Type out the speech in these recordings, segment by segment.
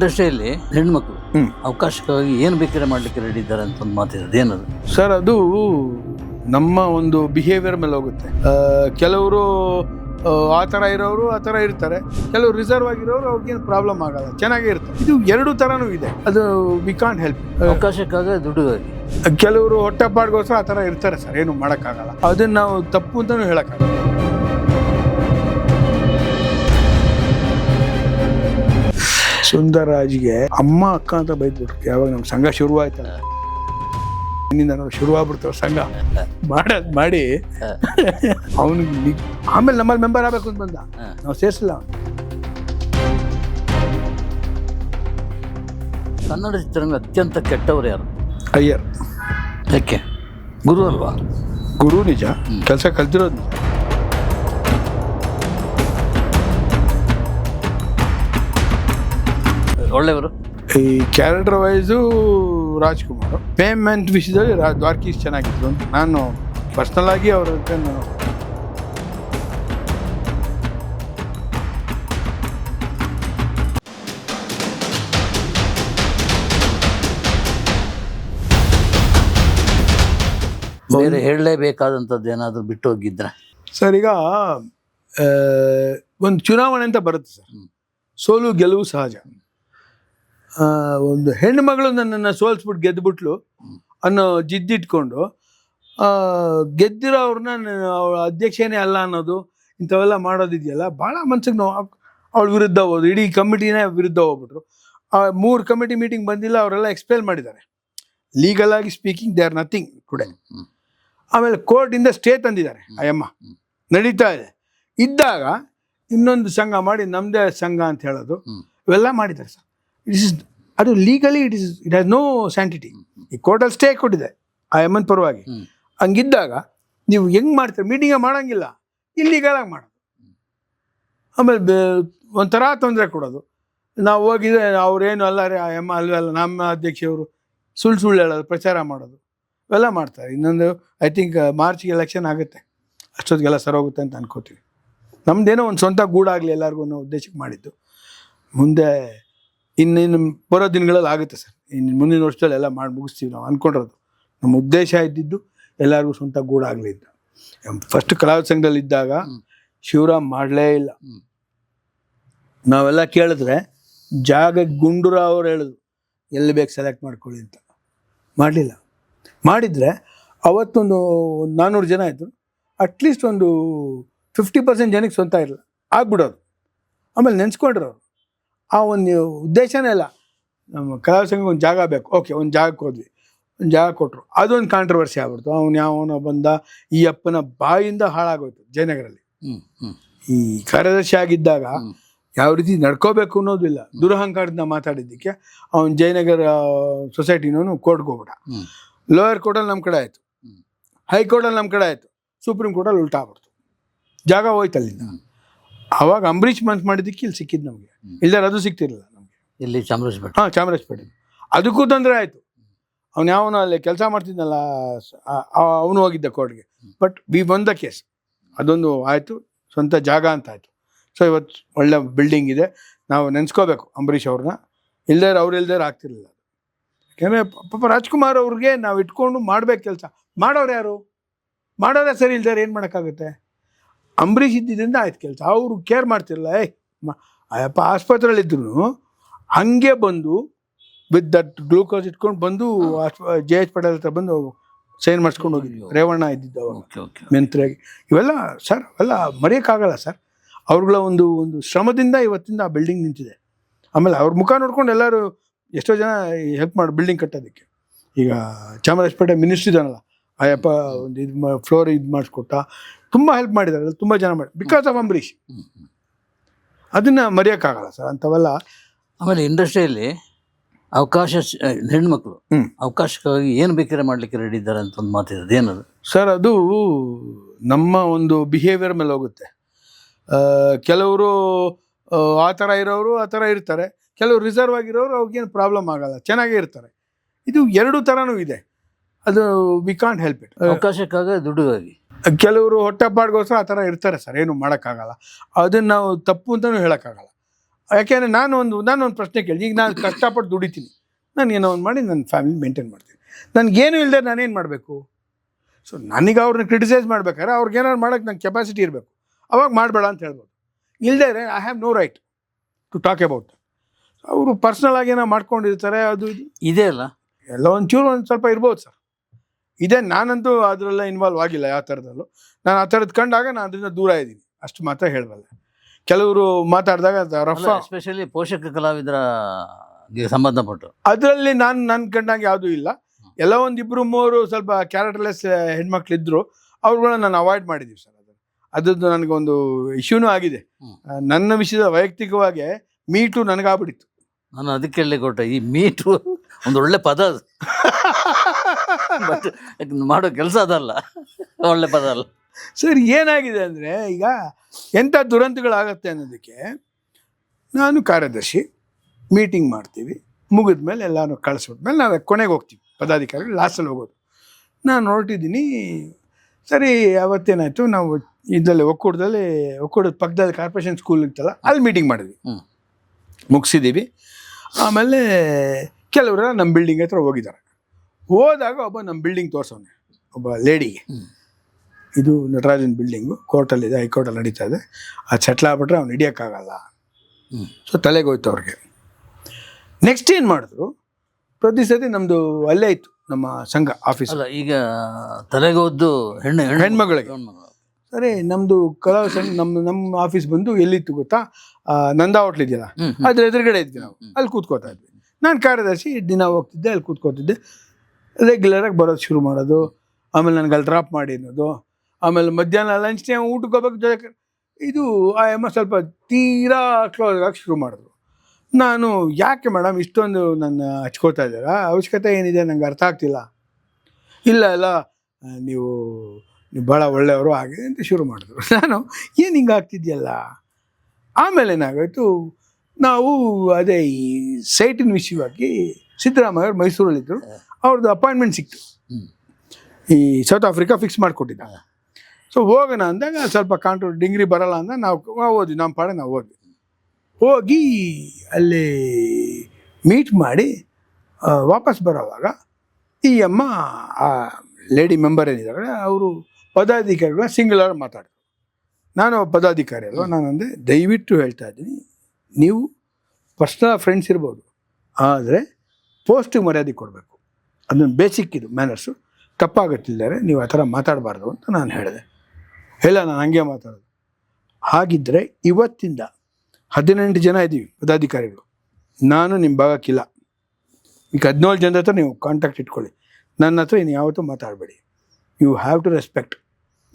ಇಂಡಸ್ಟ್ರಿಯಲ್ಲಿ ಹೆಣ್ಮಕ್ಳು. ಅವಕಾಶಕ್ಕಾಗಿ ಏನು ಬೇಕಾದ್ರೆ ಮಾಡ್ಲಿಕ್ಕೆ ರೆಡಿ ಇದ್ದಾರೆ ಅಂತ ಒಂದು ಮಾತಿದೆ ಅದೇನದು ಸರ್ ಅದು ನಮ್ಮ ಒಂದು ಬಿಹೇವಿಯರ್ ಮೇಲೆ ಹೋಗುತ್ತೆ. ಕೆಲವರು ಆ, ಆ ಥರ ಇರೋರು ಆ ಥರ ಇರ್ತಾರೆ. ಕೆಲವರು ರಿಸರ್ವ್ ಆಗಿರೋರು ಅವ್ರಿಗೇನು ಪ್ರಾಬ್ಲಮ್ ಆಗಲ್ಲ. ಚೆನ್ನಾಗೇ ಇರ್ತಾರೆ. ಇದು ಎರಡು ಥರನೂ ಇದೆ. ಅದು ವಿ ಕಾಂಟ್ ಹೆಲ್ಪ್ ಅವಕಾಶಕ್ಕಾಗಿ ದುಡ್ಡುಗಾಗಿ. ಕೆಲವರು ಹೊಟ್ಟೆಪಾಡ್ಗೋಸ್ಕರ ಆ ಥರ ಇರ್ತಾರೆ ಸರ್. ಏನು ಮಾಡೋಕ್ಕಾಗಲ್ಲ. ಅದನ್ನು ನಾವು ತಪ್ಪು ಅಂತಲೂ ಹೇಳೋಕ್ಕಾಗಲ್ಲ. ಸುಂದರರಾಜ್ಗೆ ಅಮ್ಮ ಅಕ್ಕ ಅಂತ ಬೈದ್ಬಿಟ್ರು. ಯಾವಾಗ ನಮ್ಮ ಸಂಘ ಶುರುವಾಯ್ತಲ್ಲ. ಇನ್ನಿಂದ ಶುರು ಆಗ್ಬಿಡ್ತಾವ ಸಂಘ. ಮಾಡೋದ್ ಮಾಡಿ ಅವನಿಗೆ ಆಮೇಲೆ ನಮ್ಮಲ್ಲಿ ಮೆಂಬರ್ ಆಗ್ಬೇಕು ಅಂತ ಬಂದ. ನಾವು ಸೇರಿಸಲ್ಲ ಕನ್ನಡ ಚಿತ್ರರಂಗ ಅತ್ಯಂತ ಕೆಟ್ಟವರು ಯಾರು? ಅಯ್ಯರ್. ಯಾಕೆ? ಗುರು ಅಲ್ವಾ? ಗುರು ನಿಜ. ಕೆಲಸ ಕಲ್ತಿರೋದು ನಿಜ. ಒಳ್ಳೆಯವರು? ಈ ಕ್ಯಾರೆಕ್ಟರ್ ವೈಸು ರಾಜ್ಕುಮಾರ್. ಪೇಮೆಂಟ್ ವಿಷಯದಲ್ಲಿ ರಾ ದ್ವಾರ್ಕೀಸ್ ಚೆನ್ನಾಗಿದ್ರು ಅಂತ ನಾನು ಪರ್ಸ್ನಲ್ ಆಗಿ ಅವ್ರ ಜೊತೆ ನಾನು ಬೇರೆ ಹೇಳಲೇಬೇಕಾದಂಥದ್ದು ಏನಾದರೂ ಬಿಟ್ಟು ಹೋಗಿದ್ರೆ? ಸರ್ ಈಗ ಆ, ಒಂದು ಚುನಾವಣೆ ಅಂತ ಬರುತ್ತೆ ಸರ್. ಸೋಲು ಗೆಲುವು ಸಹಜ. ಒಂದು ಹೆಣ್ಣು ಮಗಳು ನನ್ನನ್ನು ಸೋಲ್ಸ್ಬಿಟ್ಟು ಗೆದ್ದುಬಿಟ್ಲು ಅನ್ನೋ ಜಿದ್ದಿಟ್ಕೊಂಡು ಗೆದ್ದಿರೋ ಅವ್ರನ್ನ ಅವಳ ಅಧ್ಯಕ್ಷನೇ ಅಲ್ಲ ಅನ್ನೋದು ಇಂಥವೆಲ್ಲ ಮಾಡೋದಿದೆಯಲ್ಲ ಭಾಳ ಮನ್ಸಿಗೆ ನಾವು. ಅವಳ ವಿರುದ್ಧ ಹೋದ್ರು ಇಡೀ ಕಮಿಟಿನೇ ವಿರುದ್ಧ ಹೋಗ್ಬಿಟ್ರು. ಆ ಮೂರು ಕಮಿಟಿ ಮೀಟಿಂಗ್ ಬಂದಿಲ್ಲ ಅವರೆಲ್ಲ ಎಕ್ಸ್ಪ್ಲೇನ್ ಮಾಡಿದ್ದಾರೆ. ಲೀಗಲ್ ಆಗಿ speaking they are nothing today. ಆಮೇಲೆ ಕೋರ್ಟಿಂದ ಸ್ಟೇ ತಂದಿದ್ದಾರೆ ಅಯ್ಯಮ್ಮ. ನಡೀತಾ ಇದೆ. ಇದ್ದಾಗ ಇನ್ನೊಂದು ಸಂಘ ಮಾಡಿ ನಮ್ಮದೇ ಸಂಘ ಅಂತ ಹೇಳೋದು ಇವೆಲ್ಲ ಮಾಡಿದ್ದಾರೆ ಸರ್. ಇಟ್ ಇಸ್ ಅದು legally it is it has no sanctity ಈ ಕೋರ್ಟಲ್ಲಿ ಸ್ಟೇ ಕೊಟ್ಟಿದೆ. ಆ ಎಮ್ಮನ್ ಪರವಾಗಿ. ಹಂಗಿದ್ದಾಗ ನೀವು ಹೆಂಗೆ ಮಾಡ್ತೀರಿ? ಮೀಟಿಂಗ ಮಾಡಂಗಿಲ್ಲ. ಇಲ್ಲಿಗಲಾಗಿ ಮಾಡೋದು. ಆಮೇಲೆ ಒಂಥರ ತೊಂದರೆ ಕೊಡೋದು. ನಾವು ಹೋಗಿದ್ರೆ ಅವ್ರೇನು ಅಲ್ಲ ರೀ ಆ ಎಮ್ಮ ಅಲ್ಲ ನಮ್ಮ ಅಧ್ಯಕ್ಷರು ಸುಳ್ಳು ಸುಳ್ಳು ಹೇಳೋದು ಪ್ರಚಾರ ಮಾಡೋದು. ಇವೆಲ್ಲ ಮಾಡ್ತಾರೆ. ಇನ್ನೊಂದು ಐ ಥಿಂಕ್ ಮಾರ್ಚ್ಗೆ ಎಲೆಕ್ಷನ್ ಆಗುತ್ತೆ. ಅಷ್ಟೊತ್ತಿಗೆಲ್ಲ ಸರೋಗುತ್ತೆ ಅಂತ ಅನ್ಕೋತೀವಿ. ನಮ್ದೇನೋ ಒಂದು ಸ್ವಂತ ಗೂಡಾಗಲಿ ಎಲ್ಲರಿಗೂ ಅನ್ನೋ ಉದ್ದೇಶಕ್ಕೆ ಮಾಡಿದ್ದು. ಮುಂದೆ ಇನ್ನಿನ್ನು ಬರೋ ದಿನಗಳಲ್ಲಿ ಆಗುತ್ತೆ ಸರ್. ಇನ್ನು ಮುಂದಿನ ವರ್ಷದಲ್ಲಿ ಎಲ್ಲ ಮಾಡಿ ಮುಗಿಸ್ತೀವಿ ನಾವು ಅಂದ್ಕೊಂಡಿರೋದು ನಮ್ಮ ಉದ್ದೇಶ ಇದ್ದಿದ್ದು ಎಲ್ಲರಿಗೂ ಸ್ವಂತ ಗೂಡಾಗಲಿ ಅಂತ. ಫಸ್ಟ್ ಕಲಾವಿದ ಸಂಘದಲ್ಲಿ ಇದ್ದಾಗ. ಶಿವರಾಮ್ ಮಾಡಲೇ ಇಲ್ಲ. ನಾವೆಲ್ಲ ಕೇಳಿದ್ರೆ ಜಾಗ ಗುಂಡೂರಾವ್ ಅವ್ರು ಹೇಳಿದ್ರು ಎಲ್ಲಿ ಬೇಕು ಸೆಲೆಕ್ಟ್ ಮಾಡ್ಕೊಳ್ಳಿ ಅಂತ. ಮಾಡಲಿಲ್ಲ. ಮಾಡಿದರೆ ಅವತ್ತೊಂದು ಒಂದು ನಾನ್ನೂರು ಜನ ಆಯಿತು. ಅಟ್ಲೀಸ್ಟ್ ಒಂದು ಫಿಫ್ಟಿ ಪರ್ಸೆಂಟ್ ಜನಕ್ಕೆ ಸ್ವಂತ ಇರಲ್ಲ ಆಗ್ಬಿಡೋದು. ಆಮೇಲೆ ನೆನೆಸ್ಕೊಂಡ್ರು ಅವ್ರು. ಆ ಒಂದು ಉದ್ದೇಶನೇ ಇಲ್ಲ. ನಮ್ಮ ಕಲಾ ಸಂಘ ಒಂದು ಜಾಗ ಬೇಕು. ಓಕೆ ಒಂದು ಜಾಗಕ್ಕೆ ಹೋದ್ವಿ. ಒಂದು ಜಾಗ ಕೊಟ್ಟರು ಅದೊಂದು ಕಾಂಟ್ರವರ್ಸಿ ಆಗ್ಬಿಡ್ತು. ಅವ್ನು ಯಾವನೋ ಬಂದ ಈ ಅಪ್ಪನ ಬಾಯಿಂದ ಹಾಳಾಗೋಯ್ತು ಜಯನಗರಲ್ಲಿ. ಈ ಕಾರ್ಯದರ್ಶಿ ಆಗಿದ್ದಾಗ ಯಾವ ರೀತಿ ನಡ್ಕೋಬೇಕು ಅನ್ನೋದಿಲ್ಲ. ದುರಹಂಕಾರದಿಂದ ಮಾತಾಡಿದ್ದಕ್ಕೆ ಅವನು ಜಯನಗರ ಸೊಸೈಟಿನವನು ಕೋರ್ಟ್ಗೆ ಹೋಗ್ಬಿಟ್ಟ. ಲೋಯರ್ ಕೋರ್ಟಲ್ಲಿ ನಮ್ಮ ಕಡೆ ಆಯಿತು. ಹೈಕೋರ್ಟಲ್ಲಿ ನಮ್ಮ ಕಡೆ ಆಯಿತು. ಸುಪ್ರೀಂ ಕೋರ್ಟಲ್ಲಿ ಉಲ್ಟಾ ಆಗ್ಬಿಡ್ತು. ಜಾಗ ಹೋಯ್ತು ಅಲ್ಲಿಂದ. ಅವಾಗ ಅಂಬರೀಷ್ ಮಂತ್ ಮಾಡಿದ್ದಕ್ಕೆ ಇಲ್ಲಿ ಸಿಕ್ಕಿದ್ದು ನಮಗೆ. ಇಲ್ದಾರೆ ಅದು ಸಿಗ್ತಿರಲಿಲ್ಲ ನಮಗೆ. ಇಲ್ಲಿ ಚಾಮರಾಜಪೇಟೆ ಹಾಂ ಚಾಮರಾಜಪೇಟೆ ಅದಕ್ಕೂ ತೊಂದರೆ ಆಯಿತು. ಅವನು ಯಾವನು ಅಲ್ಲಿ ಕೆಲಸ ಮಾಡ್ತಿದ್ನಲ್ಲ ಅವನು ಹೋಗಿದ್ದ ಕೋರ್ಟ್ಗೆ but we won the case ಅದೊಂದು ಆಯಿತು ಸ್ವಂತ ಜಾಗ ಅಂತ ಆಯಿತು. ಸೊ ಇವತ್ತು ಒಳ್ಳೆ ಬಿಲ್ಡಿಂಗ್ ಇದೆ. ನಾವು ನೆನೆಸ್ಕೋಬೇಕು ಅಂಬರೀಷ್ ಅವ್ರನ್ನ. ಇಲ್ದೇ ಅವ್ರು ಇಲ್ದೇ ಆಗ್ತಿರ್ಲಿಲ್ಲ ಯಾಕೆಂದರೆ ಪಾಪ ರಾಜ್ಕುಮಾರ್ ಅವ್ರಿಗೆ ನಾವು ಇಟ್ಕೊಂಡು ಮಾಡ್ಬೇಕು ಕೆಲಸ. ಮಾಡೋರು ಯಾರು? ಮಾಡೋರೇ ಸರಿ ಇಲ್ದೇ ಏನು ಮಾಡೋಕ್ಕಾಗುತ್ತೆ? ಅಂಬರೀಷ್ ಇದ್ದಿದ್ದರಿಂದ ಆಯ್ತು ಕೆಲಸ. ಅವರು ಕೇರ್ ಮಾಡ್ತಿರಲ್ಲ ಏಯ್ ಮ ಅಯ್ಯಪ್ಪ ಆಸ್ಪತ್ರೆಯಲ್ಲಿದ್ರು ಹಂಗೆ ಬಂದು ವಿತ್ ದಟ್ ಗ್ಲೂಕೋಸ್ ಇಟ್ಕೊಂಡು ಬಂದು ಜೆ ಎಚ್ ಪಟೇಲ್ ಹತ್ರ ಬಂದು ಸೈನ್ ಮಾಡಿಸ್ಕೊಂಡು ಹೋಗಿದ್ವಿ. ರೇವಣ್ಣ ಇದ್ದಿದ್ದು ಅವಾಗ. ಓಕೆ ಓಕೆ ಮೆಂತ್ರಿಯಾಗಿ ಇವೆಲ್ಲ ಸರ್ ಅವೆಲ್ಲ ಮರೆಯೋಕ್ಕಾಗಲ್ಲ ಸರ್. ಅವ್ರಗಳ ಒಂದು ಒಂದು ಶ್ರಮದಿಂದ ಇವತ್ತಿಂದ ಆ ಬಿಲ್ಡಿಂಗ್ ನಿಂತಿದೆ. ಆಮೇಲೆ ಅವ್ರ ಮುಖ ನೋಡ್ಕೊಂಡು ಎಲ್ಲರೂ ಎಷ್ಟೋ ಜನ ಹೆಲ್ಪ್ ಮಾಡಿ ಬಿಲ್ಡಿಂಗ್ ಕಟ್ಟೋದಕ್ಕೆ. ಈಗ ಚಾಮರಾಜಪೇಟೆ ಮಿನಿಸ್ಟ್ರಿ ಇದಾನಲ್ಲ ಅಯ್ಯಪ್ಪ ಒಂದು ಇದು ಫ್ಲೋರ್ ಇದು ಮಾಡಿಸ್ಕೊಟ್ಟ. ತುಂಬ ಹೆಲ್ಪ್ ಮಾಡಿದ್ದಾರೆ ತುಂಬ ಜನ ಮಾಡಿ ಬಿಕಾಸ್ ಆಫ್ ಅಂಬರೀಷ್. ಅದನ್ನು ಮರೆಯೋಕ್ಕಾಗಲ್ಲ ಸರ್ ಅಂಥವೆಲ್ಲ. ಆಮೇಲೆ ಇಂಡಸ್ಟ್ರಿಯಲ್ಲಿ ಅವಕಾಶ ಹೆಣ್ಮಕ್ಳು. ಅವಕಾಶಕ್ಕಾಗಿ ಏನು ಬೇಕಾದ್ರೆ ಮಾಡ್ಲಿಕ್ಕೆ ರೆಡಿ ಇದ್ದಾರೆ ಅಂತ ಒಂದು ಮಾತಿದೆ ಅದೇನದು ಸರ್ ಅದು ನಮ್ಮ ಒಂದು ಬಿಹೇವಿಯರ್ ಮೇಲೆ ಹೋಗುತ್ತೆ. ಕೆಲವರು ಆ, ಆ ಥರ ಇರೋರು ಆ ಥರ ಇರ್ತಾರೆ. ಕೆಲವರು ರಿಸರ್ವ್ ಆಗಿರೋರು ಅವ್ರಿಗೇನು ಪ್ರಾಬ್ಲಮ್ ಆಗಲ್ಲ ಚೆನ್ನಾಗೇ ಇರ್ತಾರೆ. ಇದು ಎರಡು ಥರನೂ ಇದೆ. ಅದು ವಿ ಕಾಂಟ್ ಹೆಲ್ಪ್ ಇಟ್ ಅವಕಾಶಕ್ಕಾಗಿ ದುಡ್ಡುಗಾಗಿ. ಕೆಲವರು ಹೊಟ್ಟೆಪಾಡ್ಗೋಸ್ಕರ ಆ ಥರ ಇರ್ತಾರೆ ಸರ್ ಏನು ಮಾಡೋಕ್ಕಾಗಲ್ಲ. ಅದನ್ನು ನಾವು ತಪ್ಪು ಅಂತಲೂ ಹೇಳೋಕ್ಕಾಗಲ್ಲ. ಯಾಕೆಂದರೆ ನಾನು ಒಂದು ನಾನು ಒಂದು ಪ್ರಶ್ನೆ ಕೇಳಿ ಈಗ ನಾನು ಕಷ್ಟಪಟ್ಟು ದುಡಿತೀನಿ. ನಾನು ಏನೋ ಒಂದು ಮಾಡಿ ನನ್ನ ಫ್ಯಾಮಿಲಿ ಮೇಂಟೈನ್ ಮಾಡ್ತೀನಿ. ನನಗೇನು ಇಲ್ಲದೆ ನಾನೇನು ಮಾಡಬೇಕು? ಸೊ ನನಗೆ ಅವ್ರನ್ನ ಕ್ರಿಟಿಸೈಸ್ ಮಾಡ್ಬೇಕಾದ್ರೆ ಅವ್ರಿಗೆ ಏನಾದ್ರು ಮಾಡೋಕ್ಕೆ ನಂಗೆ ಕೆಪಾಸಿಟಿ ಇರಬೇಕು. ಅವಾಗ ಮಾಡಬೇಡ ಅಂತ ಹೇಳ್ಬೋದು. ಇಲ್ಲದೇ I have no right to talk about ಅವರು ಪರ್ಸ್ನಲ್ ಆಗಿ ಏನೋ ಮಾಡ್ಕೊಂಡಿರ್ತಾರೆ ಅದು ಇದು. ಇದೆ ಅಲ್ಲ? ಎಲ್ಲ ಒಂಚೂರು ಒಂದು ಸ್ವಲ್ಪ ಇರ್ಬೋದು ಸರ್. ಇದೇ ನಾನಂತೂ ಅದರಲ್ಲ ಇನ್ವಾಲ್ವ್ ಆಗಿಲ್ಲ ಯಾವ ಥರದಲ್ಲೂ. ನಾನು ಆ ಥರದ್ದು ಕಂಡಾಗ ನಾನು ಅದರಿಂದ ದೂರ ಇದ್ದೀನಿ. ಅಷ್ಟು ಮಾತ್ರ ಹೇಳಬಲ್ಲೆ. ಕೆಲವರು ಮಾತಾಡಿದಾಗ ರಫ್ ಎಸ್ಪೆಷಲಿ ಪೋಷಕ ಕಲಾವಿದರ ಸಂಬಂಧಪಟ್ಟು. ಅದರಲ್ಲಿ ನಾನು ನನ್ನ ಕಂಡಾಗ ಯಾವುದೂ ಇಲ್ಲ. ಎಲ್ಲ ಒಂದು ಇಬ್ಬರು ಮೂವರು ಸ್ವಲ್ಪ ಕ್ಯಾರೆಕ್ಟರ್ಲೆಸ್ ಹೆಣ್ಮಕ್ಳಿದ್ರು ಅವ್ರುಗಳನ್ನ ನಾನು ಅವಾಯ್ಡ್ ಮಾಡಿದ್ದೀವಿ ಸರ್ ಅದು. ಅದ್ರದ್ದು ನನಗೊಂದು ಇಶ್ಯೂನೂ ಆಗಿದೆ. ನನ್ನ ವಿಷಯದ ವೈಯಕ್ತಿಕವಾಗಿ ಮೀಟು ನನಗಾಗ್ಬಿಡಿತ್ತು ನಾನು ಅದಕ್ಕೆ ಹೇಳಿ ಕೊಟ್ಟೆ ಈ ಮೀಟು ಒಂದು ಒಳ್ಳೆ ಪದ ಅದು. ಬಟ್ ಮಾಡೋ ಕೆಲಸ ಅದಲ್ಲ. ಒಳ್ಳೆ ಪದ ಅಲ್ಲ ಸರ್ ಏನಾಗಿದೆ ಅಂದರೆ ಈಗ ಎಂಥ ದುರಂತಗಳಾಗತ್ತೆ ಅನ್ನೋದಕ್ಕೆ ನಾನು ಕಾರ್ಯದರ್ಶಿ ಮೀಟಿಂಗ್ ಮಾಡ್ತೀವಿ. ಮುಗಿದ ಮೇಲೆ ಎಲ್ಲಾನು ಕಳಿಸ್ಬಿಟ್ಮೇಲೆ ನಾವು ಕೊನೆಗೆ ಹೋಗ್ತೀವಿ. ಪದಾಧಿಕಾರಿಗಳು ಲಾಸ್ಟಲ್ಲಿ ಹೋಗೋದು. ನಾನು ಹೊರಟಿದ್ದೀನಿ. ಸರಿ ಅವತ್ತೇನಾಯಿತು? ನಾವು ಇದರಲ್ಲಿ ಒಕ್ಕೂಟದಲ್ಲಿ ಒಕ್ಕೂಟದ ಪಕ್ಕದಲ್ಲಿ ಕಾರ್ಪೊರೇಷನ್ ಸ್ಕೂಲ್ ಇತ್ತಲ್ಲ ಅಲ್ಲಿ ಮೀಟಿಂಗ್ ಮಾಡಿದ್ವಿ. ಮುಗಿಸಿದ್ದೀವಿ. ಆಮೇಲೆ ಕೆಲವರೆಲ್ಲ ನಮ್ಮ ಬಿಲ್ಡಿಂಗ್ ಹತ್ರ ಹೋಗಿದ್ದಾರೆ. ಹೋದಾಗ ಒಬ್ಬ ನಮ್ಮ ಬಿಲ್ಡಿಂಗ್ ತೋರಿಸೋನೆ ಒಬ್ಬ ಲೇಡಿಗೆ. ಇದು ನಟರಾಜನ್ ಬಿಲ್ಡಿಂಗು ಕೋರ್ಟಲ್ಲಿದೆ ಹೈಕೋರ್ಟಲ್ಲಿ ನಡೀತಾ ಇದೆ. ಆ ಚಟ್ಲ ಆಗ್ಬಿಟ್ರೆ ಅವ್ನು ಹಿಡಿಯೋಕ್ಕಾಗಲ್ಲ. ಸೊ ತಲೆಗೆ ಹೋಯ್ತು ಅವ್ರಿಗೆ. ನೆಕ್ಸ್ಟ್ ಏನು ಮಾಡಿದ್ರು? ಪ್ರತಿ ಸತಿ ನಮ್ಮದು ಅಲ್ಲೇ ಇತ್ತು ನಮ್ಮ ಸಂಘ ಆಫೀಸ್ ಅಲ್ಲ ಈಗ ತಲೆಗೋದ್ದು ಹೆಣ್ಣು ಹೆಣ್ಣು ಹೆಣ್ಮಗಳಿಗೆ. ಹೆಣ್ಮಗಳು. ಸರಿ ನಮ್ಮದು ಕಲಾ ಸಂಘ ನಮ್ಮ ನಮ್ಮ ಆಫೀಸ್ ಬಂದು ಎಲ್ಲಿತ್ತು ಗೊತ್ತಾ? ನಂದಾ ಹೋಟ್ಲ್ ಇದೆಯಲ್ಲ. ಅದ್ರ ಎದುರುಗಡೆ ಇದ್ವಿ ನಾವು. ಅಲ್ಲಿ ಕೂತ್ಕೋತಾ ಇದ್ವಿ. ನಾನು ಕಾರ್ಯದರ್ಶಿ ದಿನ ಹೋಗ್ತಿದ್ದೆ ಅಲ್ಲಿ ಕೂತ್ಕೋತಿದ್ದೆ. ರೆಗ್ಯುಲರಾಗಿ ಬರೋದು ಶುರು ಮಾಡೋದು. ಆಮೇಲೆ ನನಗೆ ಅಲ್ಲಿ ಡ್ರಾಪ್ ಮಾಡಿ ಅನ್ನೋದು. ಆಮೇಲೆ ಮಧ್ಯಾಹ್ನ ಲಂಚ್ ಟೈಮ್ ಊಟಕ್ಕೆ ಜೊತೆ ಇದು ಆ ಎಮ್ಮ ಸ್ವಲ್ಪ ತೀರಾ ಕ್ಲೋಸ್ ಆಗಿ ಶುರು ಮಾಡಿದ್ರು. ನಾನು ಯಾಕೆ ಮೇಡಮ್ ಇಷ್ಟೊಂದು ನನ್ನ ಹಚ್ಕೋತಾ ಇದ್ದೀರಾ? ಅವಶ್ಯಕತೆ ಏನಿದೆ ನಂಗೆ ಅರ್ಥ ಆಗ್ತಿಲ್ಲ. ಇಲ್ಲ ಇಲ್ಲ ನೀವು ನೀವು ಭಾಳ ಒಳ್ಳೆಯವರು ಹಾಗೆ ಅಂತ ಶುರು ಮಾಡಿದ್ರು. ನಾನು, ಏನು ಹಿಂಗೆ ಆಗ್ತಿದ್ಯಲ್ಲ? ಆಮೇಲೆ ಏನಾಗೋಯ್ತು, ನಾವು ಅದೇ ಈ ಸೈಟಿನ ವಿಷಯವಾಗಿ ಸಿದ್ದರಾಮಯ್ಯವ್ರು ಮೈಸೂರಲ್ಲಿದ್ದರು. ಅವ್ರದ್ದು ಅಪಾಯಿಂಟ್ಮೆಂಟ್ ಸಿಕ್ತು. ಈ ಸೌತ್ ಆಫ್ರಿಕಾ ಫಿಕ್ಸ್ ಮಾಡಿಕೊಟ್ಟಿದ್ದ. ಸೊ ಹೋಗೋಣ ಅಂದಾಗ ಸ್ವಲ್ಪ ಕಾಂಟ್ರೋಲ್ ಡಿಗ್ರಿ ಬರಲ್ಲ ಅಂದ ನಾವು ಓದ್ವಿ ಹೋದ್ವಿ ನಮ್ಮ ಪಾಡೆ ನಾವು ಹೋದ್ವಿ ಹೋಗಿ ಅಲ್ಲಿ ಮೀಟ್ ಮಾಡಿ ವಾಪಸ್ ಬರೋವಾಗ ಈ ಅಮ್ಮ ಆ ಲೇಡಿ ಮೆಂಬರ್ ಏನಿದ್ದಾರೆ ಅವರು ಪದಾಧಿಕಾರಿಗಳ ಸಿಂಗ್ಯುಲರ್ ಮಾತಾಡಿದ್ರು. ನಾನು ಪದಾಧಿಕಾರಿ ಅಲ್ವ ನಾನು ಅಂದೆ ದಯವಿಟ್ಟು ಹೇಳ್ತಾ ಇದ್ದೀನಿ ನೀವು ಪರ್ಸ್ನಲ್ ಫ್ರೆಂಡ್ಸ್ ಇರ್ಬೋದು ಆದರೆ ಪೋಸ್ಟಿಗೆ ಮರ್ಯಾದೆ ಕೊಡಬೇಕು. ಅದೊಂದು ಬೇಸಿಕ್ ಇದು ಮ್ಯಾನರ್ಸು ತಪ್ಪಾಗುತ್ತಿದ್ದಾರೆ ನೀವು ಆ ಥರ ಮಾತಾಡಬಾರ್ದು ಅಂತ ನಾನು ಹೇಳಿದೆ. ಇಲ್ಲ, ನಾನು ಹಂಗೆ ಮಾತಾಡೋದು. ಹಾಗಿದ್ದರೆ ಇವತ್ತಿಂದ ಹದಿನೆಂಟು ಜನ ಇದ್ದೀವಿ ಪದಾಧಿಕಾರಿಗಳು. ನಾನು ನಿಮ್ಮ ಭಾಗಕ್ಕಿಲ್ಲ. ಈಗ ಹದಿನೇಳು ಜನದ ಹತ್ರ ನೀವು ಕಾಂಟ್ಯಾಕ್ಟ್ ಇಟ್ಕೊಳ್ಳಿ. ನನ್ನ ಹತ್ರ ಇನ್ನು ಯಾವತ್ತೂ ಮಾತಾಡಬೇಡಿ. ಯು ಹ್ಯಾವ್ ಟು ರೆಸ್ಪೆಕ್ಟ್